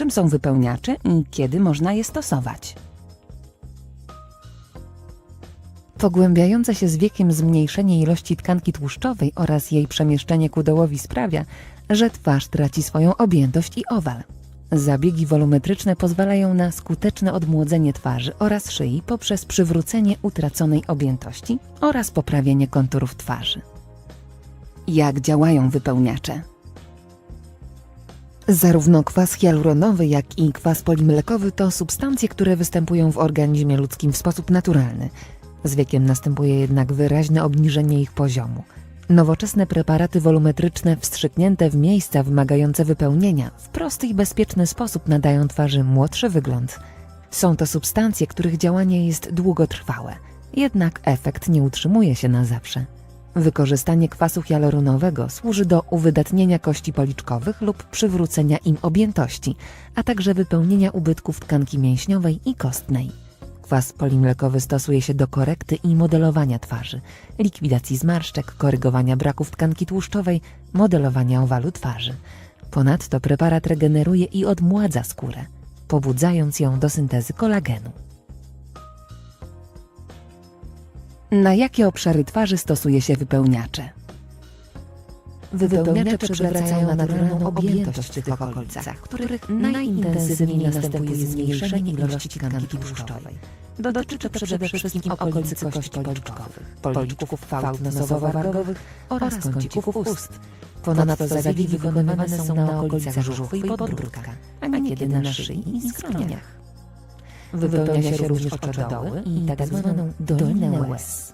Czym są wypełniacze i kiedy można je stosować? Pogłębiające się z wiekiem zmniejszenie ilości tkanki tłuszczowej oraz jej przemieszczenie ku dołowi sprawia, że twarz traci swoją objętość i owal. Zabiegi wolumetryczne pozwalają na skuteczne odmłodzenie twarzy oraz szyi poprzez przywrócenie utraconej objętości oraz poprawienie konturów twarzy. Jak działają wypełniacze? Zarówno kwas hialuronowy, jak i kwas polimlekowy to substancje, które występują w organizmie ludzkim w sposób naturalny. Z wiekiem następuje jednak wyraźne obniżenie ich poziomu. Nowoczesne preparaty wolumetryczne wstrzyknięte w miejsca wymagające wypełnienia w prosty i bezpieczny sposób nadają twarzy młodszy wygląd. Są to substancje, których działanie jest długotrwałe, jednak efekt nie utrzymuje się na zawsze. Wykorzystanie kwasu hialuronowego służy do uwydatnienia kości policzkowych lub przywrócenia im objętości, a także wypełnienia ubytków tkanki mięśniowej i kostnej. Kwas polimlekowy stosuje się do korekty i modelowania twarzy, likwidacji zmarszczek, korygowania braków tkanki tłuszczowej, modelowania owalu twarzy. Ponadto preparat regeneruje i odmładza skórę, pobudzając ją do syntezy kolagenu. Na jakie obszary twarzy stosuje się wypełniacze? Wypełniacze przywracają naturalną objętość w tych okolicach, których najintensywniej następuje zmniejszenie ilości tkanki tłuszczowej. Dotyczy to przede wszystkim okolicy kości policzkowych, policzków fałd nosowo-wargowych oraz kącików ust. Ponadto zabiegi wykonywane są na okolicach żuchwy i podbródka, a niekiedy na szyi i skroniach. Wypełnia się również oczodoły i tak zwaną dolinę łez.